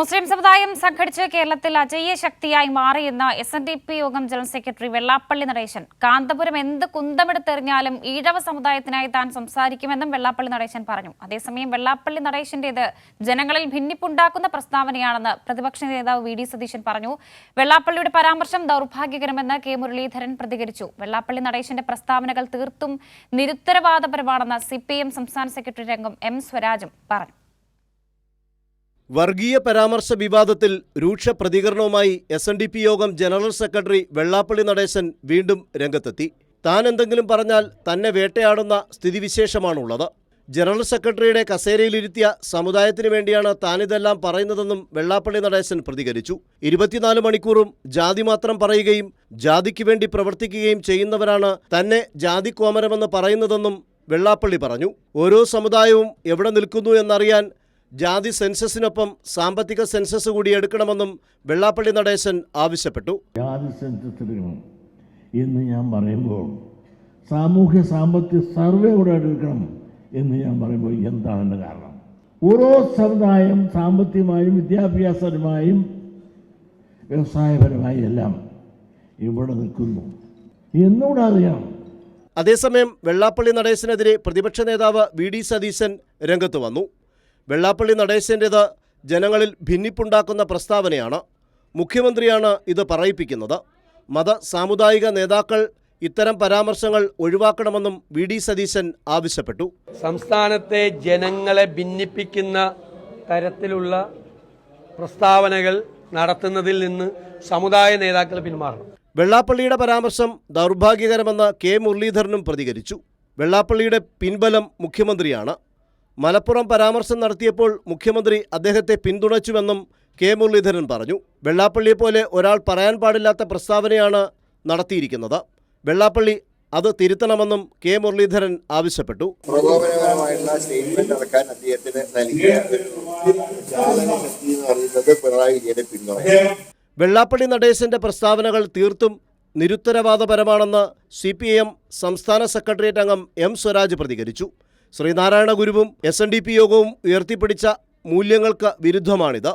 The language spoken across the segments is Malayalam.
മുസ്ലിം സമുദായം സംഘടിച്ച് കേരളത്തിൽ അജയ്യ ശക്തിയായി മാറിയെന്ന് S N D P Yogam general secretary Vellappally Natesan. Kanthapuram എന്ത് കുന്തമെടുത്തെറിഞ്ഞാലും ഈഴവ സമുദായത്തിനായി താൻ സംസാരിക്കുമെന്നും വെള്ളാപ്പള്ളി നടേശൻ പറഞ്ഞു. അതേസമയം വെള്ളാപ്പള്ളി നടേശന്റേത് ജനങ്ങളിൽ ഭിന്നിപ്പുണ്ടാക്കുന്ന പ്രസ്താവനയാണെന്ന് പ്രതിപക്ഷ നേതാവ് വി ഡി സതീശൻ പറഞ്ഞു. വെള്ളാപ്പള്ളിയുടെ പരാമർശം ദൗർഭാഗ്യകരമെന്ന് കെ മുരളീധരൻ പ്രതികരിച്ചു. വെള്ളാപ്പള്ളി നടേശന്റെ പ്രസ്താവനകൾ തീർത്തും നിരുത്തരവാദപരമാണെന്ന് സി സംസ്ഥാന സെക്രട്ടറി രംഗം എം സ്വരാജും പറഞ്ഞു. വർഗീയ പരാമർശ വിവാദത്തിൽ രൂക്ഷ പ്രതികരണവുമായി S N D P Yogam general secretary Vellappally Natesan വീണ്ടും രംഗത്തെത്തി. താൻ എന്തെങ്കിലും പറഞ്ഞാൽ തന്നെ വേട്ടയാടുന്ന സ്ഥിതിവിശേഷമാണുള്ളത്. ജനറൽ സെക്രട്ടറിയുടെ കസേരയിലിരുത്തിയ സമുദായത്തിനു വേണ്ടിയാണ് താനിതെല്ലാം പറയുന്നതെന്നും വെള്ളാപ്പള്ളി നടേശൻ പ്രതികരിച്ചു. ഇരുപത്തിനാല് മണിക്കൂറും ജാതി മാത്രം പറയുകയും ജാതിക്ക് വേണ്ടി പ്രവർത്തിക്കുകയും ചെയ്യുന്നവരാണ് തന്നെ ജാതി കോമരമെന്ന് പറയുന്നതെന്നും വെള്ളാപ്പള്ളി പറഞ്ഞു. ഓരോ സമുദായവും എവിടെ നിൽക്കുന്നു എന്നറിയാൻ ജാതി സെൻസസിനൊപ്പം സാമ്പത്തിക സെൻസസ് കൂടി എടുക്കണമെന്നും വെള്ളാപ്പള്ളി നടേശൻ ആവശ്യപ്പെട്ടു. ജാതി സെൻസസ് എടുക്കണം എന്ന് ഞാൻ പറയുമ്പോൾ സാമൂഹ്യ സാമ്പത്തിക സർവേ കൂടെ എടുക്കണം എന്ന് ഞാൻ പറയുമ്പോൾ എന്താണ് എന്റെ കാരണം. ഓരോ സമുദായം സാമ്പത്തികമായും വിദ്യാഭ്യാസപരമായും വ്യവസായപരമായും എല്ലാം ഇവിടെ നിൽക്കുന്നു. എന്നുകൂടെ അറിയാം അതേസമയം വെള്ളാപ്പള്ളി നടേശനെതിരെ പ്രതിപക്ഷ നേതാവ് വി ഡി സതീശൻ രംഗത്ത് വന്നു. വെള്ളാപ്പള്ളി നടേശന്റേത് ജനങ്ങളിൽ ഭിന്നിപ്പുണ്ടാക്കുന്ന പ്രസ്താവനയാണ്. മുഖ്യമന്ത്രിയാണ് ഇത് പറയിപ്പിക്കുന്നത്. മത സാമുദായിക നേതാക്കൾ ഇത്തരം പരാമർശങ്ങൾ ഒഴിവാക്കണമെന്നും വി ഡി സതീശൻ ആവശ്യപ്പെട്ടു. സംസ്ഥാനത്തെ ജനങ്ങളെ ഭിന്നിപ്പിക്കുന്ന തരത്തിലുള്ള പ്രസ്താവനകൾ നടത്തുന്നതിൽ നിന്ന് സമുദായ നേതാക്കൾ പിന്മാറണം. വെള്ളാപ്പള്ളിയുടെ പരാമർശം ദൗർഭാഗ്യകരമെന്ന് കെ മുരളീധരനും പ്രതികരിച്ചു. വെള്ളാപ്പള്ളിയുടെ പിൻബലം മുഖ്യമന്ത്രിയാണ്. മലപ്പുറം പരാമർശം നടത്തിയപ്പോൾ മുഖ്യമന്ത്രി അദ്ദേഹത്തെ പിന്തുണച്ചുവെന്നും കെ മുരളീധരൻ പറഞ്ഞു. വെള്ളാപ്പള്ളിയെ പോലെ ഒരാൾ പറയാൻ പാടില്ലാത്ത പ്രസ്താവനയാണ് നടത്തിയിരിക്കുന്നത്. വെള്ളാപ്പള്ളി അത് തിരുത്തണമെന്നും കെ മുരളീധരൻ ആവശ്യപ്പെട്ടു. പ്രകോപനപരമായിട്ടുള്ള സ്റ്റേറ്റ്മെന്റ് ഇറക്കാൻ അദ്ദേഹത്തിന് നൽകിയ ഒരു ചാലന ശക്തി എന്ന് പറയുന്നത് പിണറായി വിജയനെ പിന്തുണ വെള്ളാപ്പള്ളി നടേശന്റെ പ്രസ്താവനകൾ തീർത്തും നിരുത്തരവാദപരമാണെന്ന് സി പി എം സംസ്ഥാന സെക്രട്ടേറിയറ്റ് അംഗം എം സ്വരാജ് പ്രതികരിച്ചു. ശ്രീനാരായണ ഗുരുവും എസ് എൻ ഡി പി യോഗവും ഉയർത്തിപ്പിടിച്ച മൂല്യങ്ങൾക്ക് വിരുദ്ധമാണിത്.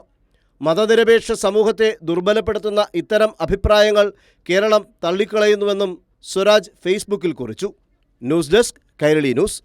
മതനിരപേക്ഷ സമൂഹത്തെ ദുർബലപ്പെടുത്തുന്ന ഇത്തരം അഭിപ്രായങ്ങൾ കേരളം തള്ളിക്കളയുന്നുവെന്നും സ്വരാജ് ഫേസ്ബുക്കിൽ കുറിച്ചു. News desk Kairali news.